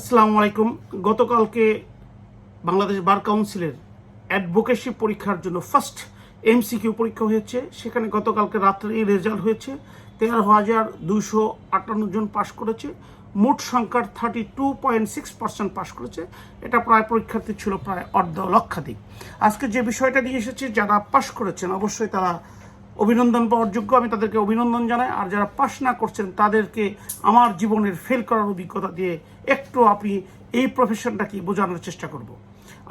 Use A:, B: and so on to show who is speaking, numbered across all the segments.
A: আসসালামু আলাইকুম। গতকালকে বাংলাদেশ বার কাউন্সিলের অ্যাডভোকেসি পরীক্ষার জন্য ফার্স্ট এমসিকিউ পরীক্ষা হয়েছে। সেখানে গতকালকে রাত্রে রেজাল্ট হয়েছে। তেরো হাজার দুইশো আটান্ন জন পাশ করেছে। মোট সংখ্যার thirty two point six percent পাশ করেছে। এটা প্রায় পরীক্ষার্থী ছিল প্রায় অর্ধ লক্ষাধিক। আজকে যে বিষয়টা নিয়ে এসেছে, যারা পাশ করেছেন, অবশ্যই তারা অভিনন্দন পাওয়ার যোগ্য। আমি তাদেরকে অভিনন্দন জানাই। আর যারা পাস না করছেন, তাদেরকে আমার জীবনের ফেল করার অভিজ্ঞতা দিয়ে একটু আপনি এই প্রফেশনটাকে বোঝানোর চেষ্টা করব।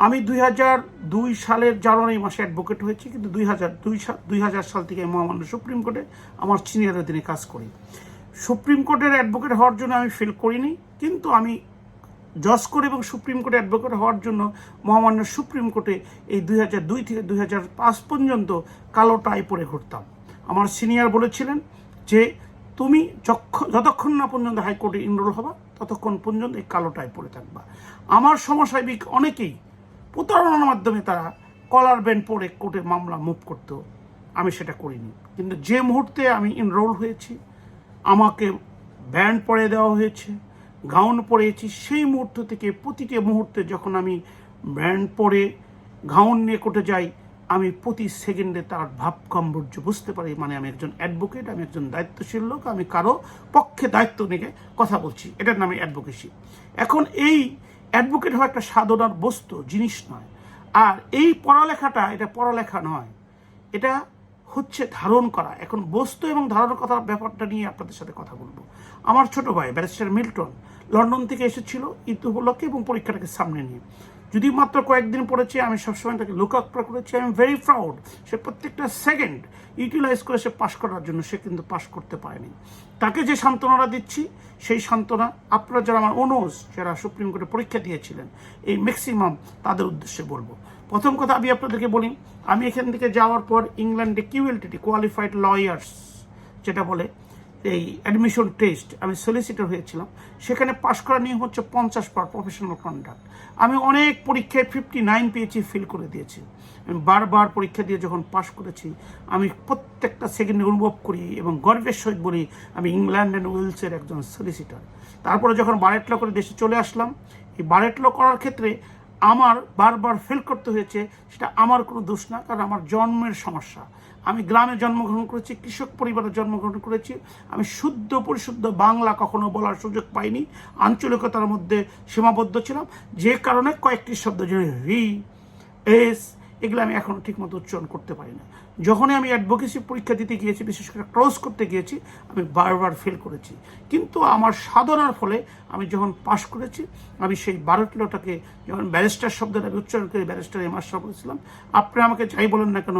A: আমি দুই হাজার দুই সালের জানুয়ারি মাসে অ্যাডভোকেট হয়েছি, কিন্তু দুই হাজার দুই সাল দুই হাজার সাল থেকে মহামান্য সুপ্রিম কোর্টে আমার সিনিয়র অধীনে কাজ করি। সুপ্রিম কোর্টের অ্যাডভোকেট হওয়ার জন্য আমি ফেল করিনি, কিন্তু আমি জজ কোর্ট এবং সুপ্রিম কোর্টে অ্যাডভোকেট হওয়ার জন্য মহামান্য সুপ্রিম কোর্টে এই দুই হাজার দুই থেকে দুই হাজার পাঁচ পর্যন্ত কালো টাই পরে ঘুরতাম। আমার সিনিয়র বলেছিলেন যে, তুমি যতক্ষণ না পর্যন্ত হাইকোর্টে ইনরোল হবা, ততক্ষণ পর্যন্ত এই কালো টাই পরে থাকবা। আমার সমসাময়িক অনেকেই প্রতারণার মাধ্যমে তারা কলার ব্যান্ড পরে কোর্টে মামলা মুভ করতো। আমি সেটা করিনি। কিন্তু যে মুহূর্তে আমি ইনরোল হয়েছি, আমাকে ব্যান্ড পরে দেওয়া হয়েছে গাউন পরেছি, সেই মুহূর্ত থেকে প্রতিটি মুহূর্তে যখন আমি ব্যান্ড পরে গাউন নিয়ে কোটে যাই, আমি প্রতি সেকেন্ডে তার ভাব গাম্ভীর্য বুঝতে পারি। মানে আমি একজন অ্যাডভোকেট আমি একজন দায়িত্বশীল লোক, আমি কারও পক্ষে দায়িত্ব নিয়ে কথা বলছি। এটার নামে অ্যাডভোকেসি এখন এই অ্যাডভোকেট হওয়া একটা সাধনার বস্তু, জিনিস নয়। আর এই পড়ালেখাটা, এটা পড়ালেখা নয়। এটা হচ্ছে ধারণ করা। এখন বস্তু এবং ধারণ কথা ব্যাপারটা নিয়ে আপনাদের সাথে কথা বলব। আমার ছোট ভাই, ব্যারিস্টার মিল্টন, লন্ডন থেকে এসেছিল ঈদ উপলক্ষে এবং পরীক্ষাটাকে সামনে নিয়ে। যদি মাত্র কয়েকদিন পড়েছে, আমি সবসময় তাকে লুক আপ করেছি। আই এম ভেরি প্রাউড সে প্রত্যেকটা সেকেন্ড ইউটিলাইজ করে সে পাশ করার জন্য সে কিন্তু পাশ করতে পারেনি। তাকে যে সান্ত্বনাটা দিচ্ছি, সেই সান্ত্বনা আপনারা যারা আমার অনুজ যারা সুপ্রিম কোর্টে পরীক্ষা দিয়েছিলেন, এই ম্যাক্সিমাম তাদের উদ্দেশ্যে বলব। প্রথম কথা আমি আপনাদেরকে বলি, আমি এখান থেকে যাওয়ার পর ইংল্যান্ডে কিউএলটিটি কোয়ালিফাইড লয়ার্স যেটা বলে, এই অ্যাডমিশন টেস্ট আমি সলিসিটর হয়েছিলাম। সেখানে পাশ করার নিয়ম হচ্ছে পঞ্চাশ পার প্রফেশনাল কন্ডাক্ট আমি অনেক পরীক্ষায় ফিফটি নাইন পেয়েছি ফিল করে দিয়েছি। আমি বারবার পরীক্ষা দিয়ে যখন পাশ করেছি, আমি প্রত্যেকটা সেকেন্ডে অনুভব করি এবং গর্বের সহিত বলি, আমি ইংল্যান্ড অ্যান্ড ওয়েলসের একজন সলিসিটর তারপরে যখন বারেট করে দেশে চলে আসলাম, এই বারেট করার ক্ষেত্রে আমার বারবার ফেল করতে হয়েছে, সেটা আমার কোনো দোষ না, কারণ আমার জন্মের সমস্যা। আমি গ্রামে জন্মগ্রহণ করেছি, কৃষক পরিবারে জন্মগ্রহণ করেছি। আমি শুদ্ধ পরিশুদ্ধ বাংলা কখনো বলার সুযোগ পাইনি, আঞ্চলিকতার মধ্যে সীমাবদ্ধ ছিলাম। যে কারণে কয়েকটি শব্দ যে হি এস এগুলো আমি এখনও ঠিকমতো উচ্চারণ করতে পারি না। যখনই আমি অ্যাডভোকেসি পরীক্ষা দিতে গিয়েছি, বিশেষ করে ক্রস করতে গিয়েছি, আমি বারবার ফেল করেছি। কিন্তু আমার সাধনার ফলে আমি যখন পাশ করেছি, আমি সেই বারো কিলোটাকে যখন ব্যারিস্টার শব্দটা আমি উচ্চারণ করে ব্যারিস্টার এম আশরাফ বলেছিলাম আপনি আমাকে যাই বলেন না কেন,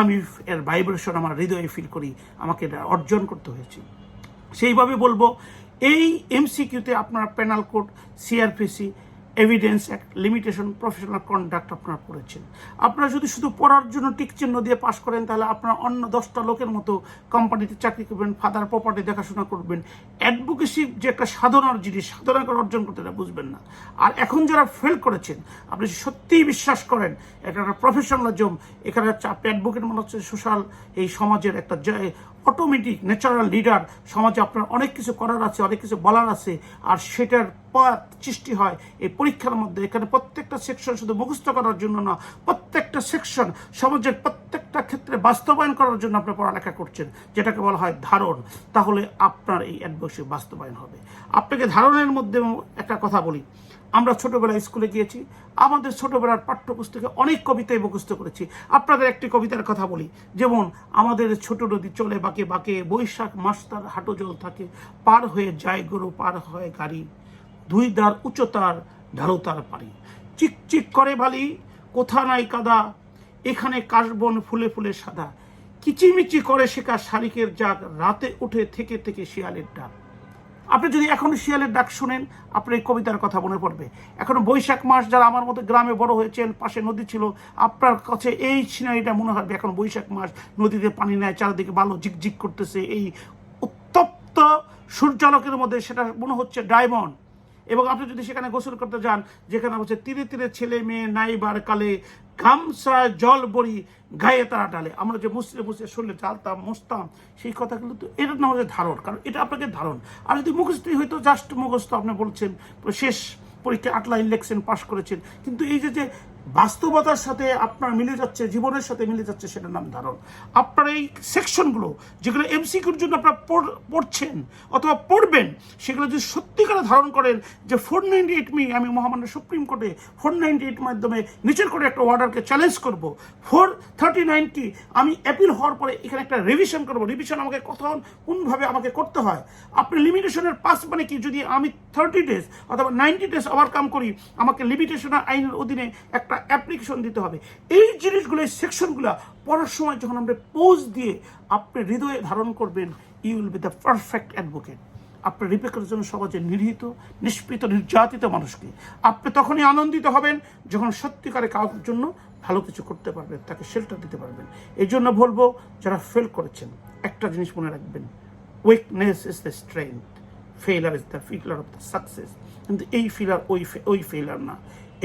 A: আমি এর ভাইব্রেশন আমার হৃদয়ে ফিল করি, আমাকে এটা অর্জন করতে হয়েছে। সেইভাবে বলব, এই এমসিকিউতে আপনার penal code CrPC evidence act limitation professional conduct আপনারা পড়েছেন আপনারা যদি শুধু পড়ার জন্য টিক চিহ্ন দিয়ে পাশ করেন, তাহলে আপনারা অন্য দশটা লোকের মতো কোম্পানিতে চাকরি করবেন ফাদার প্রপার্টি দেখাশোনা করবেন। অ্যাডভোকেসি যে একটা সাধনার জিনিস, সাধনা করে অর্জন করতে এটা বুঝবেন না। আর এখন যারা ফেল করেছেন, আপনি সত্যিই বিশ্বাস করেন এটা একটা প্রফেশনালিজম এখানে হচ্ছে আপনি অ্যাডভোকেট মনে হচ্ছে সোশ্যাল এই সমাজের একটা অটোমেটিক ন্যাচারাল লিডার সমাজে আপনার অনেক কিছু করার আছে, অনেক কিছু বলার আছে, আর সেটার পথ সৃষ্টি হয় এই পরীক্ষার মধ্যে। এখানে প্রত্যেকটা সেকশন শুধু মুখস্থ করার জন্য না, প্রত্যেকটা সেকশন সমাজের প্রত্যেকটা ক্ষেত্রে বাস্তবায়ন করার জন্য আপনি পড়ালেখা করছেন, যেটাকে বলা হয় ধারণ। তাহলে আপনার এই অ্যাডভোকেসি বাস্তবায়ন হবে। আপনাকে ধারণের মধ্যে একটা কথা বলি। আমরা ছোটবেলায় স্কুলে গিয়েছি, আমাদের ছোটবেলার পাঠ্যপুস্তকে অনেক কবিতায় মুখস্থ করেছি। আপনাদের একটি কবিতার কথা বলি। যেমন, আমাদের ছোট নদী চলে, বাঁকে বাঁকে, বৈশাখ মাস তার হাঁটু জল থাকে, পার হয়ে যায় গরু, পার হয় গাড়ি দুই দার উচ্চতার ঢালুতার পারি চিকচিক করে বালি, কোথা নাই কাদা, এখানে কাশবন ফুলে ফুলে সাদা। কিচিমিচি করে শেখা শালিকের জাগ, রাতে উঠে থেকে থেকে শিয়ালের ডাক। আপনি যদি এখন শিয়ালের ডাক শুনেন, আপনার এই কবিতার কথা মনে পড়বে। এখন বৈশাখ মাস যারা আমার মতো গ্রামে বড় হয়েছেন পাশে নদী ছিল, আপনার কাছে এই সিনারিটা মনে হবে, এখন বৈশাখ মাস, নদীতে পানি নেয় চারিদিকে ভালো ঝিকঝিক করতেছে, এই উত্তপ্ত সূর্যালোকের মধ্যে সেটা মনে হচ্ছে ডায়মন্ড। এবং আপনি যদি সেখানে গোসল করতে যান, যেখানে হচ্ছে তীরে তীরে ছেলে মেয়ে নাইবার কালে, গামছা, জল বড়ি গায়ে তারা ডালে। আমরা যে মুসলে মুসলে শরীরে চালতাম মুসতাম, সেই কথাগুলো তো এটার না হচ্ছে ধারণ, কারণ এটা আপনাকে ধারণ। আর যদি মুখস্থ হয়তো জাস্ট মুখস্থ আপনি বলছেন, শেষ পরীক্ষা আটলা ইলেকশন পাশ করেছেন। কিন্তু এই যে যে বাস্তবতার সাথে আপনার মিলে যাচ্ছে, জীবনের সাথে মিলে যাচ্ছে সেটার নাম ধারণ। আপনার এই সেকশনগুলো, যেগুলো এমসিকিউর জন্য আপনারা পড়- পড়ছেন অথবা পড়বেন, সেগুলো যদি সত্যিকারে ধারণ করেন যে ফোর নাইনটি এইট মি, আমি মহামান্য সুপ্রিম কোর্টে ফোর নাইনটি এইট মাধ্যমে নিচের করে একটা অর্ডারকে চ্যালেঞ্জ করব। ফোর থার্টি নাইনটি, আমি অ্যাপিল হওয়ার পরে এখানে একটা রিভিশন করব। রিভিশন আমাকে কখন কোনভাবে আমাকে করতে হয়? আপনি লিমিটেশনের পাস মানে কি? যদি আমি থার্টি ডেজ অথবা নাইনটি ডেজ ওভারকাম করি, আমাকে লিমিটেশনের আইনের অধীনে একটা অ্যাপ্লিকেশন দিতে হবে। এই জিনিসগুলো, এই সেকশনগুলো পড়ার সময় যখন আমরা পোজ দিয়ে আপনি হৃদয়ে ধারণ করবেন you will be the perfect advocate আপনার রিপেকের জন্য সমাজে নিরীহিত নিষ্পৃত, নির্যাতিত মানুষকে। আপনি তখনই আনন্দিত হবেন যখন সত্যিকারে কাউর জন্য ভালো কিছু করতে পারবেন, তাকে শেল্টার দিতে পারবেন। এই জন্য বলব, যারা ফেল করেছেন, একটা জিনিস মনে রাখবেন weakness is the strength failure is the pillar of the success কিন্তু এই ফিলার ওই ওই ফেইলার না।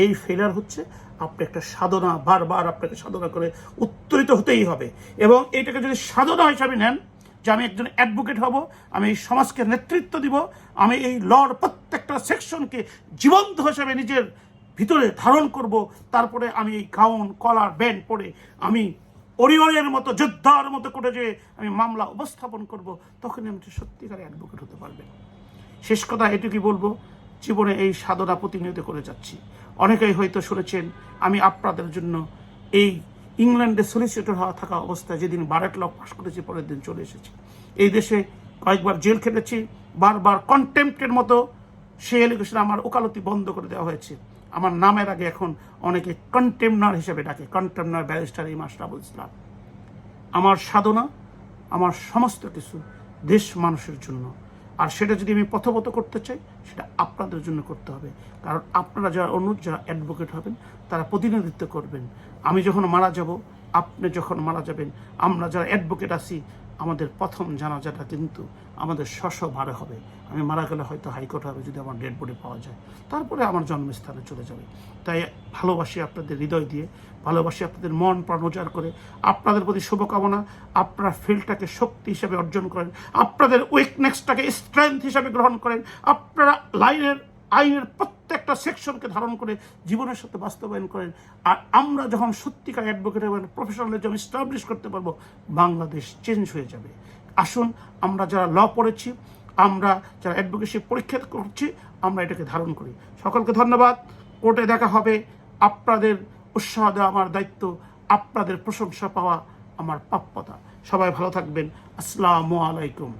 A: এই ফেইলার হচ্ছে আপনি একটা সাধনা, বারবার আপনাকে সাধনা করে উত্তরিত হতেই হবে। এবং এইটাকে যদি সাধনা হিসাবে নেন, যে আমি একজন অ্যাডভোকেট হব, আমি এই সমাজকে নেতৃত্ব দিব, আমি এই লর প্রত্যেকটা সেকশনকে জীবন্ত হিসাবে নিজের ভিতরে ধারণ করব, তারপরে আমি এই গাউন কলার ব্যান্ড পরে আমি অরিয়নের মতো, যোদ্ধার মতো করে যে আমি মামলা উপস্থাপন করব, তখনই আমি একটা সত্যিকারের অ্যাডভোকেট হতে পারবেন। শেষ কথা এটুকুই বলব, জীবনে এই সাধনা প্রতিনিয়ত করে যাচ্ছি। অনেকেই হয়তো শুনেছেন, আমি আপনাদের জন্য এই ইংল্যান্ডে সলিসিটর হওয়া থাকা অবস্থায় যেদিন বারেট ল পাশ করেছি, পরের দিন চলে এসেছি। এই দেশে কয়েকবার জেল খেটেছি, বারবার কন্টেম্পটের মতো সেই এলিগেশন আমার ওকালতি বন্ধ করে দেওয়া হয়েছে। আমার নামের আগে এখন অনেকে কন্টেমনার হিসেবে ডাকে কন্টেমনার ব্যারিস্টার এই আশরাফুল ইসলাম। আমার সাধনা, আমার সমস্ত কিছু দেশ মানুষের জন্য। আর সেটা যদি আমি প্রথমত করতে চাই, সেটা আপনাদের জন্য করতে হবে। কারণ আপনারা যারা অনুর যারা অ্যাডভোকেট হবেন, তারা প্রতিনিধিত্ব করবেন। আমি যখন মারা যাব, আপনি যখন মারা যাবেন, আমরা যারা অ্যাডভোকেট আছি আমাদের প্রথম জানাজাটা কিন্তু আমাদের শশ বারে হবে। আমি মারা গেলে হয়তো হাইকোর্ট হবে যদি আমার ডেড বডি পাওয়া যায়। তারপরে আমার জন্মস্থানে চলে যাবে। তাই ভালোবাসি আপনাদের হৃদয় দিয়ে, ভালোবাসি আপনাদের মন প্রাণ করে। আপনাদের প্রতি শুভকামনা। আপনারা ফিল্ডটাকে শক্তি হিসাবে অর্জন করেন। আপনাদের উইকনেসটাকে স্ট্রেংথ হিসাবে গ্রহণ করেন। আপনারা লাইনের, আইনের প্রত্যেকটা সেকশনকে ধারণ করে জীবনের সাথে বাস্তবায়ন করেন। আর আমরা যখন সত্যিকার অ্যাডভোকেট এবং প্রফেশনালিজম স্টাবলিশ করতে পারব, বাংলাদেশ চেঞ্জ হয়ে যাবে। আসুন, আমরা যারা ল পড়েছি, আমরা যারা অ্যাডভোকেসি পরীক্ষা করছি, আমরা এটাকে ধারণ করি। সকলকে ধন্যবাদ। কোর্টে দেখা হবে। আপনাদের উৎসাহ দেওয়া আমার দায়িত্ব, আপনাদের প্রশংসা পাওয়া আমার প্রাপ্যতা সবাই ভালো থাকবেন। আসসালামু আলাইকুম।